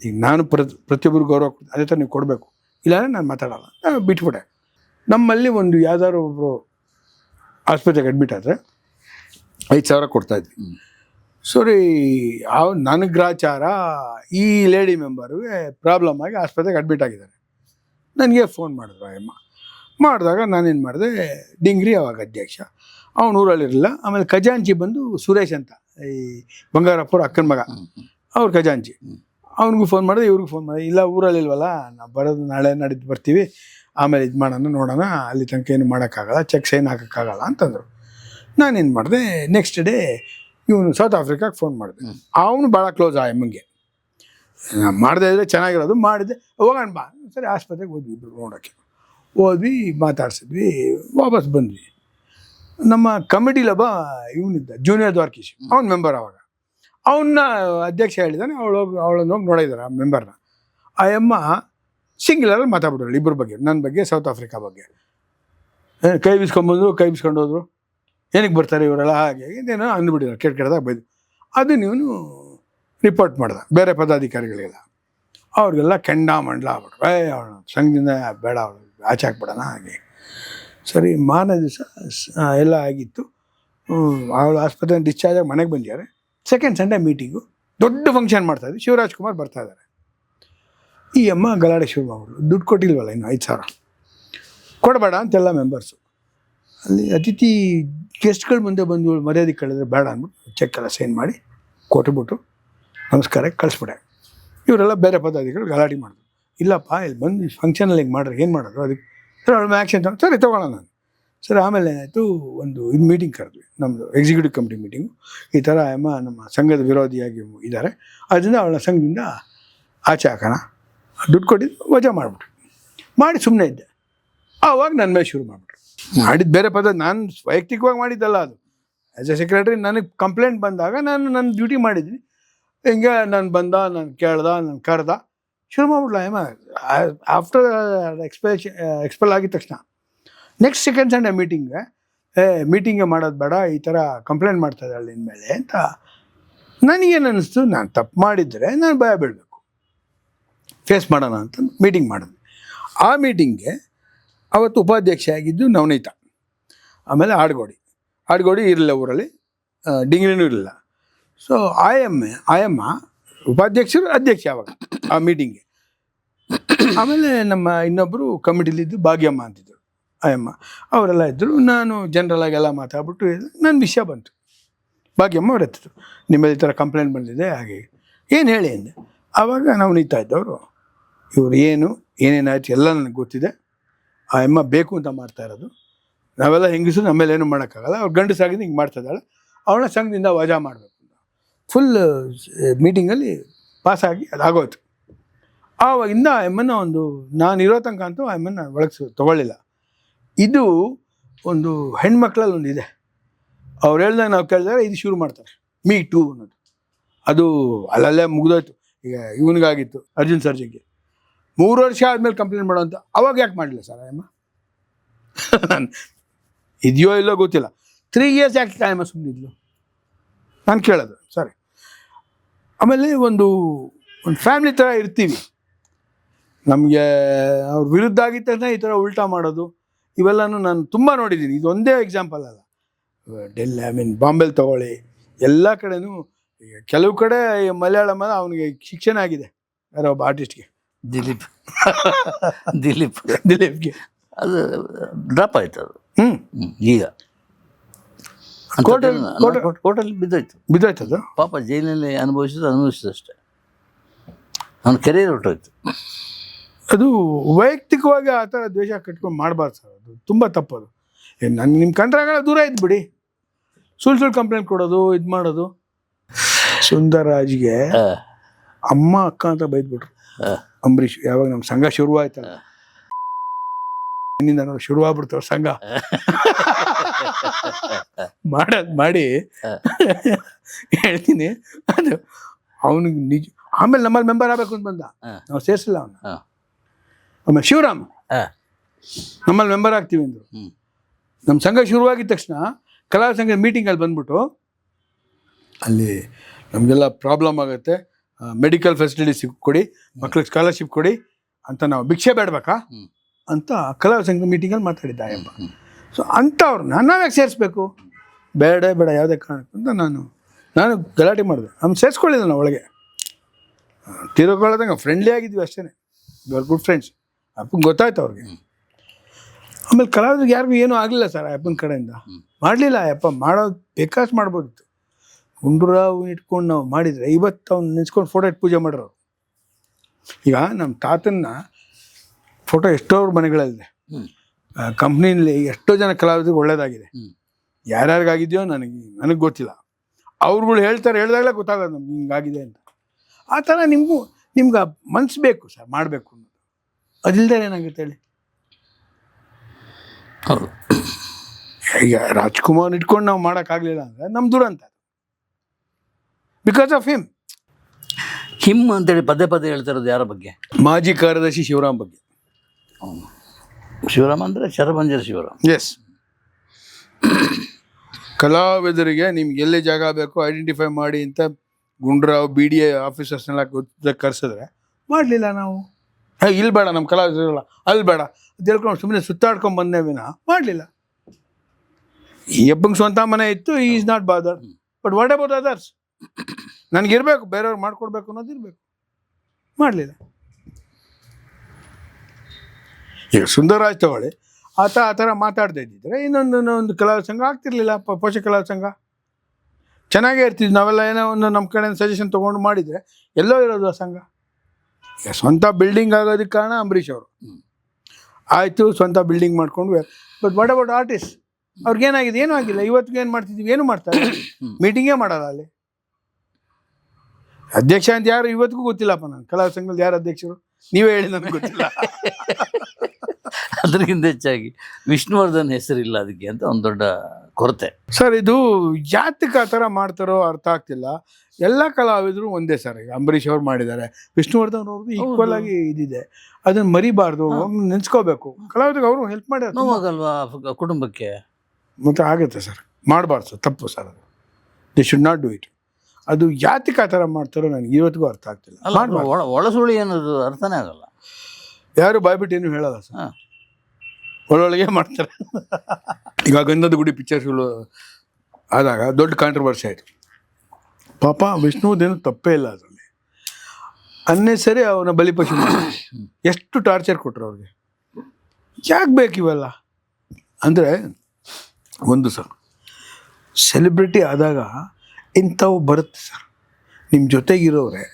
ಈಗ ನಾನು ಪ್ರತಿ ಪ್ರತಿಯೊಬ್ಬರು ಗೌರವ ಅದೇ ಥರ ನೀವು ಕೊಡಬೇಕು. ಇಲ್ಲಾಂದರೆ ನಾನು ಮಾತಾಡೋಲ್ಲ. ಬಿಟ್ಬಿಟ್ಟೆ. ನಮ್ಮಲ್ಲಿ ಒಂದು ಯಾವ್ದಾದ್ರು ಒಬ್ಬರು ಆಸ್ಪತ್ರೆಗೆ ಅಡ್ಮಿಟ್ ಆದರೆ ಐದು ಸಾವಿರ ಕೊಡ್ತಾಯಿದ್ವಿ ಇದ್ವಿ. ಸರಿ ಅವ್ ನನ್ನ ಗ್ರಾಚಾರ ಈ ಲೇಡಿ ಮೆಂಬರ್ಗೆ ಪ್ರಾಬ್ಲಮ್ ಆಗಿ ಆಸ್ಪತ್ರೆಗೆ ಅಡ್ಮಿಟ್ ಆಗಿದ್ದಾರೆ. ನನಗೆ ಫೋನ್ ಮಾಡಿದ್ರು ಅಮ್ಮ. ಮಾಡಿದಾಗ ನಾನೇನು ಮಾಡಿದೆ ಡಿಂಗ್ರಿ ಅವಾಗ ಅಧ್ಯಕ್ಷ. ಅವನು ಊರಲ್ಲಿರಲಿಲ್ಲ ಆಮೇಲೆ ಖಜಾಂಚಿ ಬಂದು ಸುರೇಶ್ ಅಂತ ಈ ಬಂಗಾರಪ್ಪರ ಅಕ್ಕನ ಮಗ. ಅವ್ರ ಖಜಾಂಚಿ. ಅವನಿಗೂ ಅವ್ನಿಗೂ ಫೋನ್ ಮಾಡಿದೆ ಇವ್ರಿಗೂ ಫೋನ್ ಮಾಡಿದೆ. ಇಲ್ಲ ಊರಲ್ಲಿಲ್ವಲ್ಲ ನಾವು ಬರೋದು ನಾಳೆ ನಾಡಿದ್ದು ಬರ್ತೀವಿ. ಆಮೇಲೆ ಇದು ಮಾಡೋಣ ನೋಡೋಣ ಅಲ್ಲಿ ತನಕ ಏನು ಮಾಡೋಕ್ಕಾಗಲ್ಲ ಚೆಕ್ ಸೈನ್ ಹಾಕೋಕ್ಕಾಗಲ್ಲ ಅಂತಂದರು. ನಾನೇನು ಮಾಡಿದೆ ನೆಕ್ಸ್ಟ್ ಡೇ ಇವನು ಸೌತ್ ಆಫ್ರಿಕಾಗೆ ಫೋನ್ ಮಾಡಿದೆ. ಅವನು ಭಾಳ ಕ್ಲೋಸ್ ಆ ಎಮ್ಮಂಗೆ ಮಾಡದೇ ಇದ್ರೆ ಚೆನ್ನಾಗಿರೋದು ಮಾಡಿದೆ. ಹೋಗೋಣ ಬಾ. ಸರಿ ಆಸ್ಪತ್ರೆಗೆ ಹೋದ್ವಿ ಇಬ್ಬರು ನೋಡೋಕ್ಕೆ ಹೋದ್ವಿ ಮಾತಾಡ್ಸಿದ್ವಿ ವಾಪಸ್ ಬಂದ್ವಿ. ನಮ್ಮ ಕಮಿಟಿ ಲಬ ಇವನಿದ್ದ ಜೂನಿಯರ್ ದ್ವಾರ್ಕೀಶ್. ಅವ್ನ ಮೆಂಬರ್ ಅವಾಗ. ಅವನ್ನ ಅಧ್ಯಕ್ಷ ಹೇಳಿದಾನೆ ಅವಳು ಹೋಗಿ ಅವಳನ್ನ ಹೋಗಿ ನೋಡಿದಾರೆ ಆ ಮೆಂಬರ್ನ ಆ ಅಮ್ಮ ಸಿಂಗ್ಲರಲ್ಲಿ ಮಾತಾಡ್ಬಿಟ್ರು ಇಬ್ಬರ ಬಗ್ಗೆ ನನ್ನ ಬಗ್ಗೆ ಸೌತ್ ಆಫ್ರಿಕಾ ಬಗ್ಗೆ. ಕೈ ಬಿಸ್ಕೊಂಬಂದ್ರು ಕೈ ಬಿಸ್ಕೊಂಡು ಹೋದ್ರು. ಏನಕ್ಕೆ ಬರ್ತಾರೆ ಇವರೆಲ್ಲ ಹಾಗೆ? ಇದೇನೋ ಅಂದ್ಬಿಟ್ಟಿದ್ದಾರೆ ಕೆಟ್ಟ ಕೆಟ್ಟದಾಗ ಬೈದು. ಅದು ನೀವು ರಿಪೋರ್ಟ್ ಮಾಡ್ದೆ, ಬೇರೆ ಪದಾಧಿಕಾರಿಗಳಿಗೆಲ್ಲ. ಅವ್ರಿಗೆಲ್ಲ ಕೆಂಡ ಮಂಡ್ಲ ಆಗ್ಬಿಟ್ರು ಏ ಅವಳು ಸಂಘದಿಂದ ಬೇಡ, ಅವಳು ಆಚೆ ಹಾಕ್ಬಿಡೋಣ ಹಾಗೆ. ಸರಿ, ಮಾರನೇ ದಿವಸ ಎಲ್ಲ ಆಗಿತ್ತು. ಅವಳು ಆಸ್ಪತ್ರೆ ಡಿಸ್ಚಾರ್ಜ್ ಆಗಿ ಮನೆಗೆ ಬಂದಿದ್ದಾರೆ. ಸೆಕೆಂಡ್ ಸಂಡೇ ಮೀಟಿಂಗು ದೊಡ್ಡ ಫಂಕ್ಷನ್ ಮಾಡ್ತಾ ಇದ್ವಿ ಶಿವರಾಜ್ ಕುಮಾರ್ ಬರ್ತಾ ಇದ್ದಾರೆ. ಈ ಅಮ್ಮ ಗಲಾಟೆ ಶುರು ದುಡ್ಡು ಕೊಟ್ಟಿಲ್ವಲ್ಲ ಇನ್ನು ಐದು ಸಾವಿರ? ಕೊಡಬೇಡ ಅಂತೆಲ್ಲ ಮೆಂಬರ್ಸು ಅಲ್ಲಿ ಅತಿಥಿ ಗೆಸ್ಟ್ಗಳು ಮುಂದೆ ಬಂದು ಮರ್ಯಾದೆ ಕಳೆದ್ರೆ ಬೇಡ ಅಂದ್ಬಿಟ್ಟು ಚೆಕ್ ಎಲ್ಲ ಸೈನ್ ಮಾಡಿ ಕೊಟ್ಬಿಟ್ಟು ನಮಸ್ಕಾರ, ಕಳಿಸ್ಬಿಡೆ. ಇವರೆಲ್ಲ ಬೇರೆ ಪದಾಧಿಕಾರಿಗಳು ಗಲಾಟೆ ಮಾಡಿದ್ರು. ಇಲ್ಲಪ್ಪ, ಇಲ್ಲಿ ಬಂದು ಫಂಕ್ಷನಲ್ಲಿ ಹಿಂಗೆ ಮಾಡ್ರೆ, ಏನು ಮಾಡೋದು ಅದಕ್ಕೆ ಸರ್ ಅವಳು ಆ್ಯಕ್ಷನ್ ತಗೊಂಡು ಸರಿ ತೊಗೊಳ್ಳೋಣ ನಾನು. ಸರ್, ಆಮೇಲೆ ಏನಾಯಿತು, ಒಂದು ಇದು ಮೀಟಿಂಗ್ ಕರೆದ್ವಿ. ನಮ್ಮದು ಎಕ್ಸಿಕ್ಯೂಟಿವ್ ಕಮಿಟಿ ಮೀಟಿಂಗು ಈ ಥರ ಅಮ್ಮ ನಮ್ಮ ಸಂಘದ ವಿರೋಧಿಯಾಗಿ ಇದ್ದಾರೆ. ಅದರಿಂದ ಅವಳ ಸಂಘದಿಂದ ಆಚೆ ಹಾಕೋಣ. ದುಡ್ಡು ಕೊಟ್ಟಿದ್ದು ವಜಾ ಮಾಡಿಬಿಟ್ರು. ಮಾಡಿ ಸುಮ್ಮನೆ ಇದ್ದೆ. ಆವಾಗ ನನ್ನ ಮೇಲೆ ಶುರು ಮಾಡಿಬಿಟ್ರು. ಮಾಡಿದ್ದು ಬೇರೆ ಪದ ನಾನು ವೈಯಕ್ತಿಕವಾಗಿ ಮಾಡಿದ್ದಲ್ಲ ಅದು. ಆ್ಯಸ್ ಎ ಸೆಕ್ರೆಟರಿ ನನಗೆ ಕಂಪ್ಲೇಂಟ್ ಬಂದಾಗ ನಾನು ನನ್ನ ಡ್ಯೂಟಿ ಮಾಡಿದ್ವಿ ಹಿಂಗೆ ನಾನು ಬಂದ, ನಾನು ಕೇಳ್ದ, ನಾನು ಕರೆದ. ಶುರು ಮಾಡ್ಬಿಡ್ಲ ಏಮ ಆಫ್ಟರ್ ಎಕ್ಸ್ಪೆಲ್ ಎಕ್ಸ್ಪೆಲ್ ಆಗಿದ ತಕ್ಷಣ. ನೆಕ್ಸ್ಟ್ ಸೆಕೆಂಡ್ ಸಂಡೇ ಮೀಟಿಂಗ್ಗೆ ಏ ಮೀಟಿಂಗೇ ಮಾಡೋದು ಬೇಡ, ಈ ಥರ ಕಂಪ್ಲೇಂಟ್ ಮಾಡ್ತಾ ಇದ್ದಾಳೆ ಮೇಲೆ ಅಂತ. ನನಗೇನು ಅನ್ನಿಸ್ತು ನಾನು ತಪ್ಪು ಮಾಡಿದರೆ ನಾನು ಭಯ ಬೀಳಬೇಕು. ಫೇಸ್ ಮಾಡೋಣ ಅಂತ ಮೀಟಿಂಗ್ ಮಾಡಿದ್ವಿ. ಆ ಮೀಟಿಂಗ್ಗೆ ಅವತ್ತು ಉಪಾಧ್ಯಕ್ಷ ಆಗಿದ್ದು ನವನೀತ. ಆಮೇಲೆ ಆಡ್ಗೋಡಿ. ಆಡ್ಗೋಡಿ ಇರಲಿಲ್ಲ ಊರಲ್ಲಿ. ಡಿಂಗ್ರಿನೂ ಇರಲಿಲ್ಲ. ಸೊ ಆಯಮ್ಮ ಆಯಮ್ಮ, ಉಪಾಧ್ಯಕ್ಷರು ಅಧ್ಯಕ್ಷ ಆವಾಗ ಆ ಮೀಟಿಂಗ್ಗೆ ಆಮೇಲೆ ನಮ್ಮ ಇನ್ನೊಬ್ಬರು ಕಮಿಟಿಲಿದ್ದು ಭಾಗ್ಯಮ್ಮ ಅಂತಿದ್ದರು, ಆಯಮ್ಮ. ಅವರೆಲ್ಲ ಇದ್ದರು. ನಾನು ಜನರಲ್ ಆಗೆಲ್ಲ ಮಾತಾಡ್ಬಿಟ್ಟು ನನ್ನ ವಿಷಯ ಬಂತು. ಭಾಗ್ಯಮ್ಮ ಅವ್ರು ಎತ್ತಿದ್ರು ನಿಮ್ಮಲ್ಲಿ ಈ ಥರ ಕಂಪ್ಲೇಂಟ್ ಬಂದಿದೆ, ಹಾಗೆ. ಏನು ಹೇಳಿ ಅಂದೆ. ಆವಾಗ ನಾವು ನೀತಾ ಇದ್ದವರು, ಇವರು ಏನು, ಏನೇನಾಯಿತು ಎಲ್ಲ ನನಗೆ ಗೊತ್ತಿದೆ. ಆ ಅಮ್ಮ ಬೇಕು ಅಂತ ಮಾಡ್ತಾ ಇರೋದು. ನಾವೆಲ್ಲ ಹೆಂಗಸು ನಮ್ಮೇಲೆ ಏನು ಮಾಡೋಕ್ಕಾಗಲ್ಲ. ಅವ್ರು ಗಂಡಸಾಗಿದ್ದು ಹಿಂಗೆ ಮಾಡ್ತಾ ಇದ್ದಾಳೆ. ಅವಳ ಸಂಘದಿಂದ ವಜಾ ಮಾಡಬೇಕು. ಫುಲ್ ಮೀಟಿಂಗಲ್ಲಿ ಪಾಸಾಗಿ ಅದಾಗೋಯ್ತು ಆವಾಗಿಂದ ಆ ಎಮ್ಮನ್ನ ಒಂದು, ನಾನು ಇರೋ ತನಕ ಅಂತೂ ಆ ಎಮ್ಮನ್ನ ಒಳಗೆ ತೊಗೊಳ್ಳಿಲ್ಲ. ಇದು ಒಂದು ಹೆಣ್ಮಕ್ಳಲ್ಲಿ ಒಂದು ಇದೆ. ಅವ್ರು ಹೇಳ್ದಾಗ ನಾವು ಕೇಳಿದಾಗ ಇದು ಶುರು ಮಾಡ್ತಾರೆ. ಮೀ ಟೂ ಅನ್ನೋದು. ಅದು ಅಲ್ಲಲ್ಲೇ ಮುಗಿದೋಯ್ತು. ಈಗ ಇವನಿಗಾಗಿತ್ತು, ಅರ್ಜುನ್ ಸರ್ಜಿಗೆ. ಮೂರು ವರ್ಷ ಆದಮೇಲೆ ಕಂಪ್ಲೇಂಟ್ ಮಾಡೋ ಅಂತ. ಅವಾಗ ಯಾಕೆ ಮಾಡಲಿಲ್ಲ ಸರ್ ಅಮ್ಮ ನಾನು ಇದೆಯೋ ಇಲ್ಲೋ ಗೊತ್ತಿಲ್ಲ. ತ್ರೀ ಇಯರ್ಸ್ ಯಾಕೆ ಕಾಯಮ್ಮ ಸುಮ್ಮನಿದ್ಲು ನಾನು ಕೇಳೋದು ಸರಿ ಆಮೇಲೆ ಒಂದು ಒಂದು ಫ್ಯಾಮಿಲಿ ಥರ ಇರ್ತೀವಿ. ನಮಗೆ ಅವ್ರ ವಿರುದ್ಧ ಆಗಿದ ತಕ್ಷಣ ಈ ಥರ ಉಲ್ಟಾ ಮಾಡೋದು ಇವೆಲ್ಲನೂ ನಾನು ತುಂಬ ನೋಡಿದ್ದೀನಿ ಇದೊಂದೇ ಎಕ್ಸಾಂಪಲ್ ಅಲ್ಲ. ಡೆಲ್ಲಿ ಐ ಮೀನ್ ಬಾಂಬೆಲಿ ತಗೊಳ್ಳಿ ಎಲ್ಲ ಕಡೆನೂ ಈಗ ಕೆಲವು ಕಡೆ ಮಲಯಾಳಮ ಅವನಿಗೆ ಶಿಕ್ಷಣ ಆಗಿದೆ. ಯಾರೋ ಒಬ್ಬ ಆರ್ಟಿಸ್ಟ್ಗೆ ದಿಲೀಪ್. ದಿಲೀಪ್. ದಿಲೀಪ್ಗೆ. ಅದು ಡ್ರಾಪ್ ಆಯ್ತು ಅದು. ಹ್ಞೂ ಹ್ಮ್, ಈಗ. ಕೋರ್ಟಲ್ಲಿ- ಕೋರ್ಟ್- ಬಿದ್ದಾಯ್ತು. ಬಿದ್ದೋಯ್ತು ಅದು? ಪಾಪ ಜೈಲಿನಲ್ಲಿ ಅನುಭವಿಸಿದ್ದು ಅನುಭವಿಸಿದಷ್ಟೇ ಅವನ ಕೆರಿಯರ್ ಹೊರಟೋಯ್ತು. ಅದು ವೈಯಕ್ತಿಕವಾಗಿ ಆ ಥರ ದ್ವೇಷ ಕಟ್ಕೊಂಡು ಮಾಡಬಾರ್ದು ಸರ್ ಅದು. ತುಂಬ ತಪ್ಪದು ನಾನು ನಿಮ್ಮ ಕಂಡ್ರಾಗಳ ದೂರ ಇದ್ದು ಬಿಡಿ. ಸುಳ್ಳು ಸುಳ್ಳು ಕಂಪ್ಲೇಂಟ್ ಕೊಡೋದು ಇದು ಮಾಡೋದು. ಸುಂದರರಾಜ್ಗೆ ಆ, ಅಮ್ಮ ಅಕ್ಕ ಅಂತ ಬೈದ್ಬಿಟ್ರು. ಅಂಬರೀಷ್ ಯಾವಾಗ ನಮ್ಮ ಸಂಘ ಶುರುವಾಯ್ತಲ್ಲ. ಇನ್ನಿಂದ ನೋಡಿ ಶುರುವಾಗ್ಬಿಡ್ತು ಅವ್ರ ಸಂಘ. ಮಾಡೋದು ಮಾಡಿ. ಹೇಳ್ತೀನಿ. ಅದು ಅವನಿಗೆ ನಿಜ ಆಮೇಲೆ ನಮ್ಮಲ್ಲಿ ಮೆಂಬರ್ ಆಗ್ಬೇಕು ಅಂತ ಬಂದ. ನಾವು ಸೇರಿಸಿಲ್ಲ ಅವನು. ಆಮೇಲೆ ಶಿವರಾಮ್. ನಮ್ಮಲ್ಲಿ ಮೆಂಬರ್ ಆಗ್ತೀವಿ ಅಂದರು. ನಮ್ಮ ಸಂಘ ಶುರುವಾಗಿದ ತಕ್ಷಣ ಕಲಾ ಸಂಘದ ಮೀಟಿಂಗಲ್ಲಿ ಬಂದ್ಬಿಟ್ಟು ಅಲ್ಲಿ ನಮಗೆಲ್ಲ ಪ್ರಾಬ್ಲಮ್ ಆಗುತ್ತೆ. ಮೆಡಿಕಲ್ ಫೆಸಿಲಿಟೀಸ್ ಕೊಡಿ ಮಕ್ಳಿಗೆ ಸ್ಕಾಲರ್ಶಿಪ್ ಕೊಡಿ ಅಂತ ನಾವು ಭಿಕ್ಷೆ ಬೇಡಬೇಕಾ? ಅಂತ ಕಲಾ ಸಂಘದ ಮೀಟಿಂಗಲ್ಲಿ ಮಾತಾಡಿದ್ದ ಎಂಬ. ಸೊ ಅಂಥವ್ರನ್ನ ನಾವ್ಯಾಕೆ ಸೇರಿಸ್ಬೇಕು. ಬೇಡ ಬೇಡ ಯಾವುದೇ ಕಾರಣಕ್ಕೆ ಅಂತ ನಾನು ನಾನು ಗಲಾಟೆ ಮಾಡಿದೆ. ನಮ್ಮ ಸೇರಿಸ್ಕೊಳ್ಳಿಲ್ಲ ನಾವು ಒಳಗೆ. ತಿರುಕೊಳ್ಳೋದಂಗೆ ಫ್ರೆಂಡ್ಲಿ ಆಗಿದ್ವಿ ಅಷ್ಟೇ ಆರ್ ಗುಡ್ ಫ್ರೆಂಡ್ಸ್ ಅಪ್ಪಂಗೆ ಗೊತ್ತಾಯ್ತು ಅವ್ರಿಗೆ. ಆಮೇಲೆ ಕಲಾವಿದ್ರಿಗೆ ಯಾರಿಗೂ ಏನೂ ಆಗಲಿಲ್ಲ ಸರ್ ಅಪ್ಪನ ಕಡೆಯಿಂದ. ಮಾಡಲಿಲ್ಲ ಅಪ್ಪ ಮಾಡೋದು ಬೇಕಾಷ್ಟು ಮಾಡ್ಬೋದಿತ್ತು ಗುಂಡ್ರಾವ್ ಇಟ್ಕೊಂಡು ನಾವು ಮಾಡಿದರೆ ಇವತ್ತು ಅವ್ನು ನೆನೆಸ್ಕೊಂಡು ಫೋಟೋ ಇಟ್ಟು ಪೂಜೆ ಮಾಡಿರೋರು ಈಗ ನಮ್ಮ ತಾತನ್ನ ಫೋಟೋ ಎಷ್ಟೋ ಮನೆಗಳಲ್ಲಿದೆ ಕಂಪ್ನಿಲಿ ಕಂಪ್ನಿನಲ್ಲಿ ಎಷ್ಟೋ ಜನ ಕಲಾವಿದರಿಗೆ ಒಳ್ಳೇದಾಗಿದೆ. ಯಾರ್ಯಾರಿಗಾಗಿದೆಯೋ ನನಗೆ ನನಗೆ ಗೊತ್ತಿಲ್ಲ. ಅವ್ರುಗಳು ಹೇಳ್ತಾರೆ ಹೇಳಿದಾಗಲೇ ಗೊತ್ತಾಗೋದು ನಮ್ಗೆ ಹಿಂಗಾಗಿದೆ ಅಂತ. ಆ ಥರ ನಿಮಗೂ ನಿಮ್ಗೆ ಮನ್ಸು ಬೇಕು ಸರ್ ಮಾಡಬೇಕು ಅನ್ನೋದು. ಅದಿಲ್ದೇ ಏನಾಗುತ್ತೆ ಹೇಳಿ. ಹೌದು. ಈಗ ರಾಜ್ಕುಮಾರ್ ಇಟ್ಕೊಂಡು ನಾವು ಮಾಡೋಕ್ಕಾಗಲಿಲ್ಲ ಅಂದರೆ ನಮ್ಮ ದುರಂತ ಬಿಕಾಸ್ ಆಫ್ ಹಿಮ್ ಹಿಮ್ ಅಂತೇಳಿ ಪದೇ ಪದೇ ಹೇಳ್ತಿರೋದು ಯಾರ ಬಗ್ಗೆ? ಮಾಜಿ ಕಾರ್ಯದರ್ಶಿ ಶಿವರಾಮ್ ಬಗ್ಗೆ. ಶಿವರಾಮ್ ಅಂದರೆ ಶರಭಂಜರ ಶಿವರಾಮ್. ಎಸ್ ಕಲಾವಿದರಿಗೆ ನಿಮ್ಗೆ ಎಲ್ಲಿ ಜಾಗ ಬೇಕು ಐಡೆಂಟಿಫೈ ಮಾಡಿ ಅಂತ ಗುಂಡ್ರಾವ್ ಬಿ ಡಿ ಎ ಆಫೀಸರ್ಸ್ನೆಲ್ಲ ಕರೆಸಿದ್ರೆ ಕರ್ಸಿದ್ರೆ ಮಾಡಲಿಲ್ಲ ನಾವು. ಹೇ ಇಲ್ಲಿ ಬೇಡ ನಮ್ಮ ಕಲಾವಿದರಲ್ಲ ಅಲ್ಲಿ ಬೇಡ. ಅಂತ ಹೇಳ್ಕೊಂಡು ಸುಮ್ಮನೆ ಸುತ್ತಾಡ್ಕೊಂಡು ಬಂದೇ ವಿನ ಮಾಡಲಿಲ್ಲ. ಈ ಹಬ್ಬಂಗೆ ಸ್ವಂತ ಮನೆ ಇತ್ತು ಈ is not bother but what about others ನನಗಿರ್ಬೇಕು ಬೇರೆಯವ್ರು ಮಾಡ್ಕೊಡ್ಬೇಕು ಅನ್ನೋದು ಇರಬೇಕು. ಮಾಡಲಿಲ್ಲ. ಈಗ ಸುಂದರರಾಜ್ ತಗೊಳ್ಳಿ ಆತ ಆ ಥರ ಮಾತಾಡ್ತಾ ಇದ್ದಿದ್ರೆ ಇನ್ನೊಂದು ಒಂದು ಕಲಾ ಸಂಘ ಆಗ್ತಿರ್ಲಿಲ್ಲ ಪೋಷಕ ಕಲಾ ಸಂಘ. ಚೆನ್ನಾಗೇ ಇರ್ತಿದ್ವಿ ನಾವೆಲ್ಲ ಏನೋ ಒಂದು ನಮ್ಮ ಕಡೆಯಿಂದ ಸಜೆಷನ್ ತೊಗೊಂಡು ಮಾಡಿದರೆ ಎಲ್ಲೋ ಇರೋದು ಆ ಸಂಘ. ಈಗ ಸ್ವಂತ ಬಿಲ್ಡಿಂಗ್ ಆಗೋದಕ್ಕೆ ಕಾರಣ ಅಂಬರೀಷ್ ಅವರು. ಆಯಿತು ಸ್ವಂತ ಬಿಲ್ಡಿಂಗ್ ಮಾಡ್ಕೊಂಡು ಬಟ್ ವಾಟ್ ಅಬೌಟ್ ಆರ್ಟಿಸ್ಟ್ ಅವ್ರಿಗೇನಾಗಿದೆ ಏನೂ ಆಗಿಲ್ಲ. ಇವತ್ತಿಗೆ ಏನು ಮಾಡ್ತಿದ್ವಿ ಏನು ಮಾಡ್ತಾರೆ? ಮೀಟಿಂಗೇ ಮಾಡಲ್ಲ ಅಲ್ಲಿ. ಅಧ್ಯಕ್ಷ ಅಂತ ಯಾರು ಇವತ್ತಿಗೂ ಗೊತ್ತಿಲ್ಲಪ್ಪ ನಾನು. ಕಲಾ ಸಂಘದಲ್ಲಿ ಯಾರು ಅಧ್ಯಕ್ಷರು? ನೀವೇ ಹೇಳಿ ನನಗೆ ಗೊತ್ತಿಲ್ಲ. ಅದಕ್ಕಿಂತ ಹೆಚ್ಚಾಗಿ ವಿಷ್ಣುವರ್ಧನ್ ಹೆಸರಿಲ್ಲ ಅದಕ್ಕೆ ಅಂತ ಒಂದು ದೊಡ್ಡ ಕೊರತೆ. ಸರ್ ಇದು ಜಾತಕ ಆ ಥರ ಮಾಡ್ತಾರೋ ಅರ್ಥ ಆಗ್ತಿಲ್ಲ. ಎಲ್ಲ ಕಲಾವಿದರು ಒಂದೇ ಸರ್ ಈಗ ಅಂಬರೀಷ್ ಅವ್ರು ಮಾಡಿದ್ದಾರೆ. ವಿಷ್ಣುವರ್ಧನ್ ಅವ್ರದ್ದು ಈಕ್ವಲ್ ಆಗಿ ಇದಿದೆ. ಅದನ್ನ ಮರಿಬಾರ್ದು ನೆನ್ಸ್ಕೋಬೇಕು. ಕಲಾವಿದರಿಗೆ ಅವರು ಹೆಲ್ಪ್ ಮಾಡಿ ನೋವಾಗಲ್ವಾ ಕುಟುಂಬಕ್ಕೆ? ಮತ್ತೆ ಆಗುತ್ತೆ ಸರ್. ಮಾಡಬಾರ್ದು ಸರ್ ತಪ್ಪು ಸರ್ ಅದು. They should not do it ಅದು ಯಾತಕ್ಕೆ ಆ ಥರ ಮಾಡ್ತಾರೋ ನನಗೆ ಇವತ್ತಿಗೂ ಅರ್ಥ ಆಗ್ತಿಲ್ಲ. ಅಲ್ಲ ಮಾಡ್ಬಾರ್ದು. ಒಳ ಒಳಸುಳಿ ಅನ್ನೋದು ಅರ್ಥನೇ ಆಗಲ್ಲ. ಯಾರು ಬಾಯ್ಬಿಟ್ಟು ಏನು ಹೇಳಲ್ಲ ಸರ್? ಹಾ. ಒಳೊಳಗೆ ಮಾಡ್ತಾರೆ. ಈಗ ಗಂಧದ ಗುಡಿ ಪಿಕ್ಚರ್ಸ್ಗಳು ಆದಾಗ ದೊಡ್ಡ ಕಾಂಟ್ರವರ್ಸಿ ಆಯಿತು. ಪಾಪ ವಿಷ್ಣುದೇನು ತಪ್ಪೇ ಇಲ್ಲ ಅದರಲ್ಲಿ. ಅನ್ನೆಸರಿ ಅವನ ಬಲಿಪಶು ಮಾಡಿದ್ರು. ಎಷ್ಟು ಟಾರ್ಚರ್ ಕೊಟ್ಟರು ಅವ್ರಿಗೆ? ಯಾಕೆ ಬೇಕು ಇವೆಲ್ಲ? ಅಂದರೆ ಒಂದು ಸರ್ ಸೆಲೆಬ್ರಿಟಿ ಆದಾಗ ಇಂಥವು ಬರುತ್ತೆ ಸರ್. ನಿಮ್ಮ ಜೊತೆಗಿರೋರೆ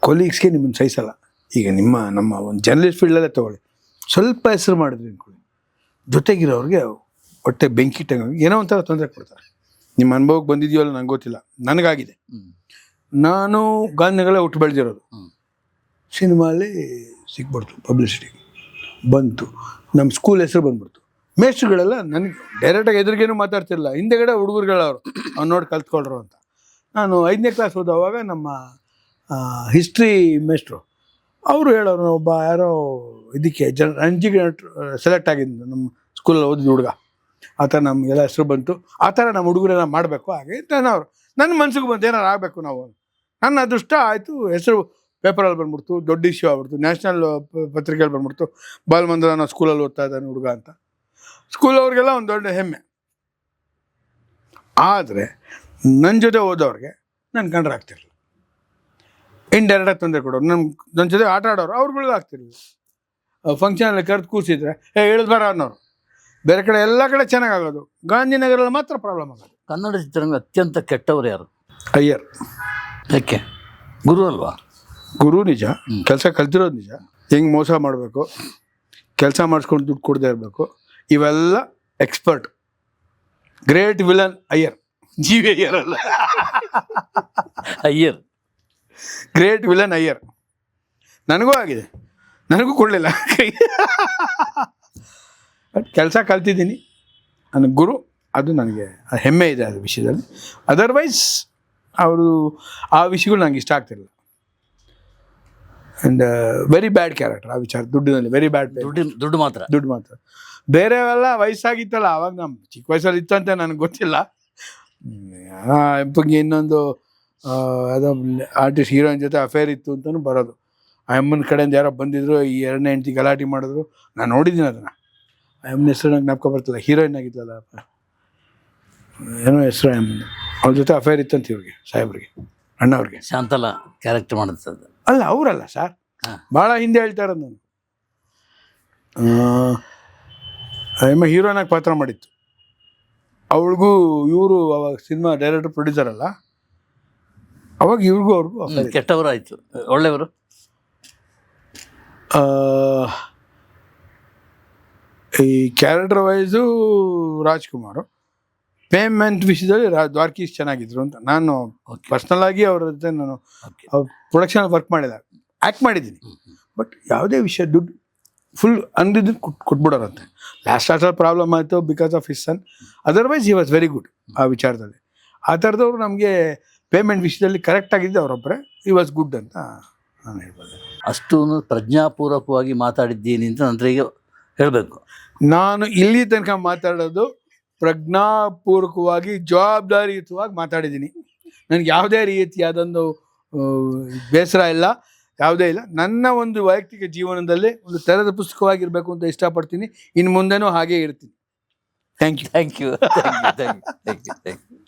ಕೊಲೀಗ್ಸ್ಗೆ ನಿಮ್ಮನ್ನು ಸಹಿಸಲ್ಲ. ಈಗ ನಿಮ್ಮ ನಮ್ಮ ಒಂದು ಜರ್ನಲಿಸ್ಟ್ ಫೀಲ್ಡಲ್ಲೇ ತಗೊಳ್ಳಿ. ಸ್ವಲ್ಪ ಹೆಸರು ಮಾಡಿದ್ರಿ ಅಂದ್ಕೊಳ್ಳಿ ಜೊತೆಗಿರೋರಿಗೆ ಹೊಟ್ಟೆ ಬೆಂಕಿ ಟಂಗ ಏನೋ ಒಂಥರ ತೊಂದರೆ ಕೊಡ್ತಾರೆ. ನಿಮ್ಮ ಅನುಭವಕ್ಕೆ ಬಂದಿದೆಯೋ ಅಲ್ಲ ನಂಗೆ ಗೊತ್ತಿಲ್ಲ. ನನಗಾಗಿದೆ. ನಾನು ಗಾಂಧಿಗಳೇ ಹುಟ್ಟು ಬೆಳೆದಿರೋದು. ಸಿನಿಮಾಲಿ ಸಿಕ್ಬಿಡ್ತು ಪಬ್ಲಿಸಿಟಿ ಬಂತು. ನಮ್ಮ ಸ್ಕೂಲ್ ಹೆಸರು ಬಂದ್ಬಿಡ್ತು. ಮೇಸ್ಟ್ರುಗಳೆಲ್ಲ ನನಗೆ ಡೈರೆಕ್ಟಾಗಿ ಎದುರಿಗೇನು ಮಾತಾಡ್ತಿರಲಿಲ್ಲ. ಹಿಂದೆಗಡೆ ಹುಡುಗರುಗಳವರು ಅವ್ನು ನೋಡಿ ಕಲ್ತ್ಕೊಳ್ರು ಅಂತ. ನಾನು ಐದನೇ ಕ್ಲಾಸ್ ಓದೋವಾಗ ನಮ್ಮ ಹಿಸ್ಟ್ರಿ ಮೇಸ್ಟ್ರು ಅವರು ಹೇಳೋರು, ಒಬ್ಬ ಯಾರೋ ಇದಕ್ಕೆ ಜನ ರಂಜಿಗೆ ಸೆಲೆಕ್ಟ್ ಆಗಿದ್ದು ನಮ್ಮ ಸ್ಕೂಲಲ್ಲಿ ಓದಿದ ಹುಡುಗ. ಆ ಥರ ನಮಗೆಲ್ಲ ಹೆಸರು ಬಂತು. ಆ ಥರ ನಮ್ಮ ಹುಡುಗರೆಲ್ಲ ಮಾಡಬೇಕು. ಹಾಗೆ ನಾನು ಅವರು, ನನ್ನ ಮನ್ಸಿಗೆ ಬಂತು, ಏನಾರು ಆಗಬೇಕು ನಾವು. ನನ್ನ ಅದೃಷ್ಟ ಆಯಿತು, ಹೆಸರು ಪೇಪರಲ್ಲಿ ಬಂದ್ಬಿಡ್ತು, ದೊಡ್ಡ ಇಶ್ಯೂ ಆಗ್ಬಿಡ್ತು. ನ್ಯಾಷನಲ್ ಪತ್ರಿಕೆಯಲ್ಲಿ ಬಂದ್ಬಿಡ್ತು. ಬಾಲಮಂದಿರ ನಾವು ಸ್ಕೂಲಲ್ಲಿ ಓದ್ತಾ ಇದ್ದಾನೆ ಹುಡುಗ ಅಂತ. ಸ್ಕೂಲ್ ಅವ್ರಿಗೆಲ್ಲ ಒಂದು ದೊಡ್ಡ ಹೆಮ್ಮೆ. ಆದರೆ ನನ್ನ ಜೊತೆ ಓದೋರಿಗೆ ನನ್ನ ಕಂಡ್ರೆ ಆಗ್ತಿರಲಿಲ್ಲ. ಇಂಡೈರೆಕ್ಟಾಗಿ ತೊಂದರೆ ಕೊಡೋರು. ನಮ್ಮ ನನ್ನ ಜೊತೆ ಆಟ ಆಡೋರು ಅವ್ರುಗಳಿಗೂ ಆಗ್ತಿರಲಿಲ್ಲ. ಫಂಕ್ಷನಲ್ಲಿ ಕರೆದು ಕೂರಿಸಿದ್ರೆ ಏ ಹೇಳಿದ್ ಬರ ಅನ್ನೋರು. ಬೇರೆ ಕಡೆ ಎಲ್ಲ ಕಡೆ ಚೆನ್ನಾಗಿ ಆಗೋದು ಗಾಂಧಿನಗರಲ್ಲಿ ಮಾತ್ರ ಪ್ರಾಬ್ಲಮ್ ಆಗೋದು. ಕನ್ನಡ ಚಿತ್ರರಂಗ ಅತ್ಯಂತ ಕೆಟ್ಟವರು ಯಾರು? ಅಯ್ಯರ್. ಯಾಕೆ? ಗುರು ಅಲ್ವಾ? ಗುರು ನಿಜ. ಕೆಲಸ ಕಲ್ತಿರೋದು ನಿಜ. ಹೆಂಗೆ ಮೋಸ ಮಾಡಬೇಕು? ಕೆಲಸ ಮಾಡಿಸ್ಕೊಂಡು ದುಡ್ಡು ಕೊಡದೇ ಇರಬೇಕು? ಇವೆಲ್ಲ expert great villain Iyer. G V Iyer. ಅಲ್ಲ ಅಯ್ಯರ್ ಗ್ರೇಟ್ ವಿಲನ್ ಅಯ್ಯರ್. ನನಗೂ ಆಗಿದೆ. ನನಗೂ ಕೊಡಲಿಲ್ಲ. ಕೈ ಬಟ್ ಕೆಲಸ ಕಲ್ತಿದ್ದೀನಿ. ನನ್ನ ಗುರು ಅದು ನನಗೆ ಹೆಮ್ಮೆ ಇದೆ ಅದು ವಿಷಯದಲ್ಲಿ. ಅದರ್ವೈಸ್ ಅವರು ಆ ವಿಷಯಗಳು ನನಗೆ ಇಷ್ಟ ಆಗ್ತಿರಲಿಲ್ಲ. ಆ್ಯಂಡ್ ವೆರಿ ಬ್ಯಾಡ್ ಕ್ಯಾರೆಕ್ಟರ್ ಆ ವಿಚಾರ. ದುಡ್ಡಿನಲ್ಲಿ ವೆರಿ ಬ್ಯಾಡ್ ದುಡ್ಡು ದುಡ್ಡು ಮಾತ್ರ. ದುಡ್ಡು ಮಾತ್ರ. ಬೇರೆವೆಲ್ಲ ವಯಸ್ಸಾಗಿತ್ತಲ್ಲ ಅವಾಗ ನಮ್ಮ ಚಿಕ್ಕ ವಯಸ್ಸಲ್ಲಿ ಇತ್ತಂತೆ ನನಗೆ ಗೊತ್ತಿಲ್ಲ. ಎಂಪಂಗೆ ಇನ್ನೊಂದು ಅದು ಯಾವುದೋ ಆರ್ಟಿಸ್ಟ್ ಹೀರೋಯಿನ್ ಜೊತೆ ಅಫೇರ್ ಇತ್ತು ಅಂತಲೂ ಬರೋದು. ಆ ಅಮ್ಮನ ಕಡೆಯಿಂದ ಯಾರೋ ಬಂದಿದ್ರು ಈ ಎರಡನೇ ಹೆಂಡತಿ ಗಲಾಟೆ ಮಾಡಿದ್ರು. ನಾನು ನೋಡಿದ್ದೀನಿ ಅದನ್ನು. ಆ ಅಮ್ಮನ ಹೆಸರು ನಂಗೆ ನಾಪ್ಕೊ ಬರ್ತಿಲ್ಲ ಹೀರೋಯಿನ್ ಆಗಿದ್ದಲ್ಲ ಏನೋ ಹೆಸರು ಅಮ್ಮನ. ಅವ್ರ ಜೊತೆ ಅಫೇರ್ ಇತ್ತಂತ ಇವ್ರಿಗೆ ಸಾಹೇಬ್ರಿಗೆ ಅಣ್ಣವ್ರಿಗೆ. ಶಾಂತಲ ಕ್ಯಾರೆಕ್ಟರ್ ಮಾಡುತ್ತದೆ ಅಲ್ಲ ಅವರಲ್ಲ ಸರ್ ಹಾ. ಭಾಳ ಹಿಂದೆ ಹೇಳ್ತಾರೆ ನಾನು. ಎಮ್ಮ ಹೀರೋನಾಗಿ ಪಾತ್ರ ಮಾಡಿತ್ತು. ಅವಳಿಗೂ ಇವರು ಅವಾಗ ಸಿನಿಮಾ ಡೈರೆಕ್ಟರ್ ಪ್ರೊಡ್ಯೂಸರ್ ಅಲ್ಲ. ಅವಾಗ ಇವ್ರಿಗೂ ಅವ್ರಿಗೂ affair ಇತ್ತು. ಕೆಟ್ಟವರು ಆಯ್ತು ಒಳ್ಳೆಯವರು? ಆ, ಈ ಕ್ಯಾರೆಕ್ಟರ್ ವೈಸು ರಾಜ್ಕುಮಾರ್. ಪೇಮೆಂಟ್ ವಿಷಯದಲ್ಲಿ ರಾ ದ್ವಾರ್ಕೀಶ್ ಚೆನ್ನಾಗಿದ್ರು ಅಂತ ನಾನು ಓಕೆ ಪರ್ಸ್ನಲ್ ಆಗಿ ಅವ್ರ ಜೊತೆ ನಾನು ಓಕೆ ಪ್ರೊಡಕ್ಷನ್ ವರ್ಕ್ ಮಾಡಿಲ್ಲ. ಆ್ಯಕ್ಟ್ ಮಾಡಿದ್ದೀನಿ. ಬಟ್ ಯಾವುದೇ ವಿಷಯ ದುಡ್ಡು ಫುಲ್ ಅಂದಿದ್ದು ಕೊಟ್ ಕೊಟ್ಬಿಡೋರಂತೆ. ಲಾಸ್ಟ್ ಲಾಸ್ಟಲ್ಲಿ ಪ್ರಾಬ್ಲಮ್ ಆಯಿತು because of his son otherwise he was very good ಆ ವಿಚಾರದಲ್ಲಿ. ಆ ಥರದವ್ರು ನಮಗೆ ಪೇಮೆಂಟ್ ವಿಷಯದಲ್ಲಿ ಕರೆಕ್ಟ್ ಆಗಿದ್ದೆ ಅವರೊಬ್ಬರೇ ಈ ವಾಸ್ ಗುಡ್ ಅಂತ ನಾನು ಹೇಳ್ಬೋದು. ಅಷ್ಟು ಪ್ರಜ್ಞಾಪೂರ್ವಕವಾಗಿ ಮಾತಾಡಿದ್ದೀನಿ ಅಂತ ನಂತರ ಈಗ ಹೇಳಬೇಕು. ನಾನು ಇಲ್ಲಿ ತನಕ ಮಾತಾಡೋದು ಪ್ರಜ್ಞಾಪೂರ್ವಕವಾಗಿ ಜವಾಬ್ದಾರಿಯುತವಾಗಿ ಮಾತಾಡಿದ್ದೀನಿ. ನನಗೆ ಯಾವುದೇ ರೀತಿಯಾದೊಂದು ಬೇಸರ ಇಲ್ಲ. ಯಾವುದೇ ಇಲ್ಲ. ನನ್ನ ಒಂದು ವೈಯಕ್ತಿಕ ಜೀವನದಲ್ಲಿ ಒಂದು ತೆರೆದ ಪುಸ್ತಕವಾಗಿರಬೇಕು ಅಂತ ಇಷ್ಟಪಡ್ತೀನಿ. ಇನ್ನು ಮುಂದೆನೂ ಹಾಗೆ ಇರ್ತೀನಿ. Thank you thank you thank you thank you thank you